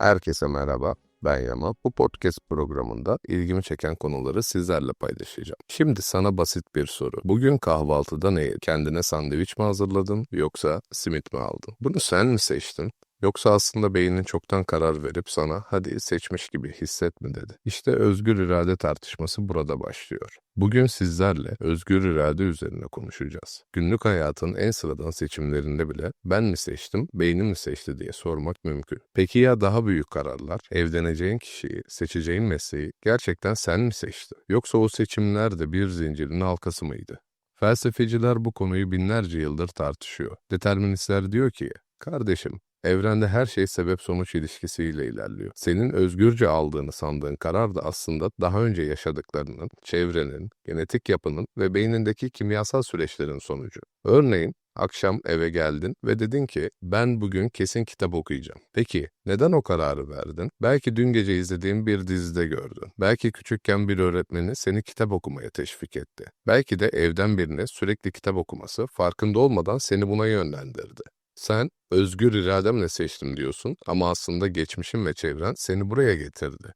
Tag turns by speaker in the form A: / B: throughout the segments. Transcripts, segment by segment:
A: Herkese merhaba. Ben Yama. Bu podcast programında ilgimi çeken konuları sizlerle paylaşacağım. Şimdi sana basit bir soru. Bugün kahvaltıda ne yedin? Kendine sandviç mi hazırladın yoksa simit mi aldın? Bunu sen mi seçtin? Yoksa aslında beynin çoktan karar verip sana hadi seçmiş gibi hissetme dedi. İşte özgür irade tartışması burada başlıyor. Bugün sizlerle özgür irade üzerine konuşacağız. Günlük hayatın en sıradan seçimlerinde bile ben mi seçtim, beynim mi seçti diye sormak mümkün. Peki ya daha büyük kararlar, evleneceğin kişiyi, seçeceğin mesleği gerçekten sen mi seçtin? Yoksa o seçimler de bir zincirin halkası mıydı? Felsefeciler bu konuyu binlerce yıldır tartışıyor. Deterministler diyor ki, kardeşim Evrende her şey sebep-sonuç ilişkisiyle ilerliyor. Senin özgürce aldığını sandığın karar da aslında daha önce yaşadıklarının, çevrenin, genetik yapının ve beynindeki kimyasal süreçlerin sonucu. Örneğin akşam eve geldin ve dedin ki ben bugün kesin kitap okuyacağım. Peki neden o kararı verdin? Belki dün gece izlediğin bir dizide gördün. Belki küçükken bir öğretmeni seni kitap okumaya teşvik etti. Belki de evden birine sürekli kitap okuması farkında olmadan seni buna yönlendirdi. Sen özgür irademle seçtim diyorsun ama aslında geçmişin ve çevren seni buraya getirdi.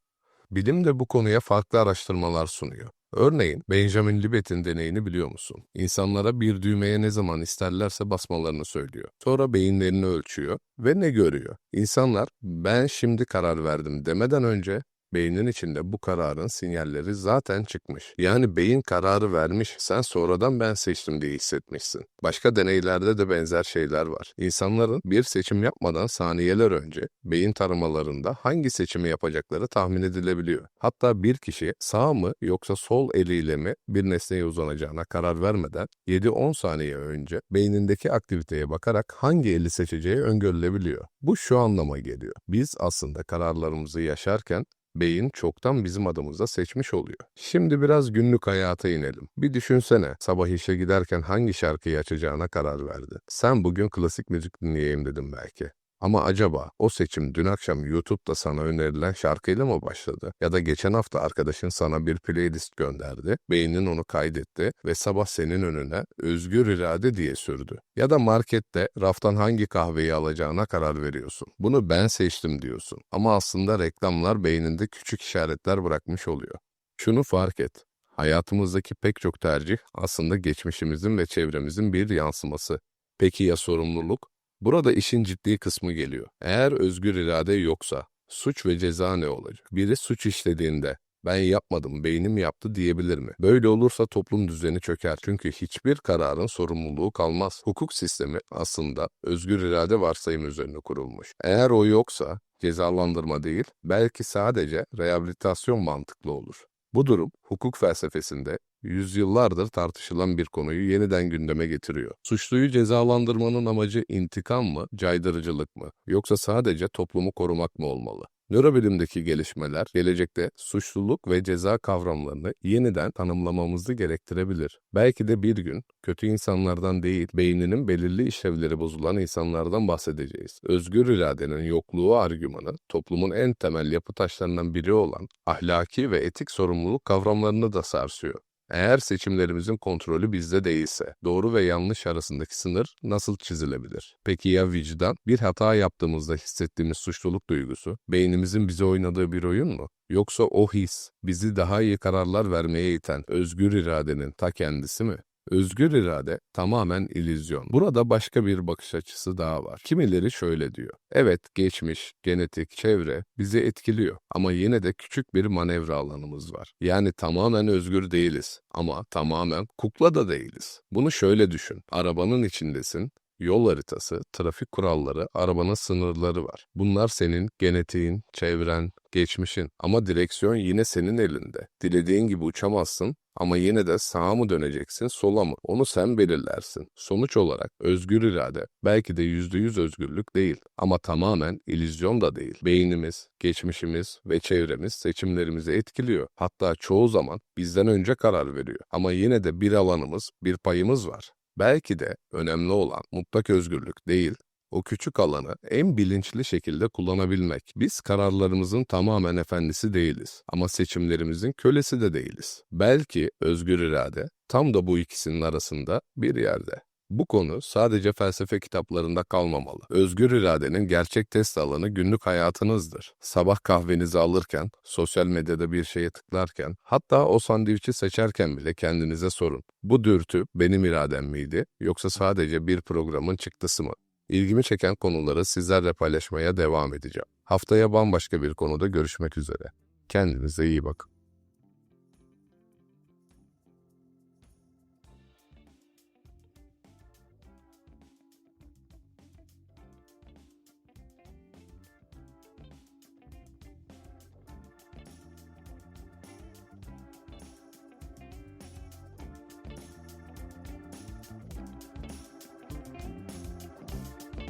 A: Bilim de bu konuya farklı araştırmalar sunuyor. Örneğin Benjamin Libet'in deneyini biliyor musun? İnsanlara bir düğmeye ne zaman isterlerse basmalarını söylüyor. Sonra beyinlerini ölçüyor ve ne görüyor? İnsanlar ben şimdi karar verdim demeden önce Beynin içinde bu kararın sinyalleri zaten çıkmış. Yani beyin kararı vermiş, sen sonradan ben seçtim diye hissetmişsin. Başka deneylerde de benzer şeyler var. İnsanların bir seçim yapmadan saniyeler önce beyin taramalarında hangi seçimi yapacakları tahmin edilebiliyor. Hatta bir kişi sağ mı yoksa sol eliyle mi bir nesneye uzanacağına karar vermeden 7-10 saniye önce beynindeki aktiviteye bakarak hangi eli seçeceği öngörülebiliyor. Bu şu anlama geliyor. Biz aslında kararlarımızı yaşarken beyin çoktan bizim adımıza seçmiş oluyor. Şimdi biraz günlük hayata inelim. Bir düşünsene sabah işe giderken hangi şarkıyı açacağına karar verdi. Sen bugün klasik müzik dinleyeyim dedim belki. Ama acaba o seçim dün akşam YouTube'da sana önerilen şarkıyla mı başladı? Ya da geçen hafta arkadaşın sana bir playlist gönderdi, beynin onu kaydetti ve sabah senin önüne özgür irade diye sürdü. Ya da markette raftan hangi kahveyi alacağına karar veriyorsun. Bunu ben seçtim diyorsun. Ama aslında reklamlar beyninde küçük işaretler bırakmış oluyor. Şunu fark et. Hayatımızdaki pek çok tercih aslında geçmişimizin ve çevremizin bir yansıması. Peki ya sorumluluk? Burada işin ciddi kısmı geliyor. Eğer özgür irade yoksa suç ve ceza ne olacak? Biri suç işlediğinde ben yapmadım, beynim yaptı diyebilir mi? Böyle olursa toplum düzeni çöker. Çünkü hiçbir kararın sorumluluğu kalmaz. Hukuk sistemi aslında özgür irade varsayım üzerine kurulmuş. Eğer o yoksa cezalandırma değil, belki sadece rehabilitasyon mantıklı olur. Bu durum hukuk felsefesinde yüzyıllardır tartışılan bir konuyu yeniden gündeme getiriyor. Suçluyu cezalandırmanın amacı intikam mı, caydırıcılık mı, yoksa sadece toplumu korumak mı olmalı? Nörobilimdeki gelişmeler gelecekte suçluluk ve ceza kavramlarını yeniden tanımlamamızı gerektirebilir. Belki de bir gün kötü insanlardan değil, beyninin belirli işlevleri bozulan insanlardan bahsedeceğiz. Özgür iradenin yokluğu argümanı toplumun en temel yapı taşlarından biri olan ahlaki ve etik sorumluluk kavramlarını da sarsıyor. Eğer seçimlerimizin kontrolü bizde değilse, doğru ve yanlış arasındaki sınır nasıl çizilebilir? Peki ya vicdan? Bir hata yaptığımızda hissettiğimiz suçluluk duygusu, beynimizin bize oynadığı bir oyun mu? Yoksa o his, bizi daha iyi kararlar vermeye iten özgür iradenin ta kendisi mi? Özgür irade tamamen illüzyon. Burada başka bir bakış açısı daha var. Kimileri şöyle diyor. Evet, geçmiş, genetik, çevre bizi etkiliyor ama yine de küçük bir manevra alanımız var. Yani tamamen özgür değiliz ama tamamen kukla da değiliz. Bunu şöyle düşün. Arabanın içindesin Yol haritası, trafik kuralları, arabanın sınırları var. Bunlar senin genetiğin, çevren, geçmişin ama direksiyon yine senin elinde. Dilediğin gibi uçamazsın ama yine de sağa mı döneceksin, sola mı? Onu sen belirlersin. Sonuç olarak özgür irade belki de yüzde yüz özgürlük değil ama tamamen illüzyon da değil. Beynimiz, geçmişimiz ve çevremiz seçimlerimizi etkiliyor. Hatta çoğu zaman bizden önce karar veriyor. Ama yine de bir alanımız, bir payımız var. Belki de önemli olan mutlak özgürlük değil, o küçük alanı en bilinçli şekilde kullanabilmek. Biz kararlarımızın tamamen efendisi değiliz ama seçimlerimizin kölesi de değiliz. Belki özgür irade tam da bu ikisinin arasında bir yerde. Bu konu sadece felsefe kitaplarında kalmamalı. Özgür iradenin gerçek test alanı günlük hayatınızdır. Sabah kahvenizi alırken, sosyal medyada bir şeye tıklarken, hatta o sandviçi seçerken bile kendinize sorun. Bu dürtü benim iradem miydi yoksa sadece bir programın çıktısı mı? İlgimi çeken konuları sizlerle paylaşmaya devam edeceğim. Haftaya bambaşka bir konuda görüşmek üzere. Kendinize iyi bakın.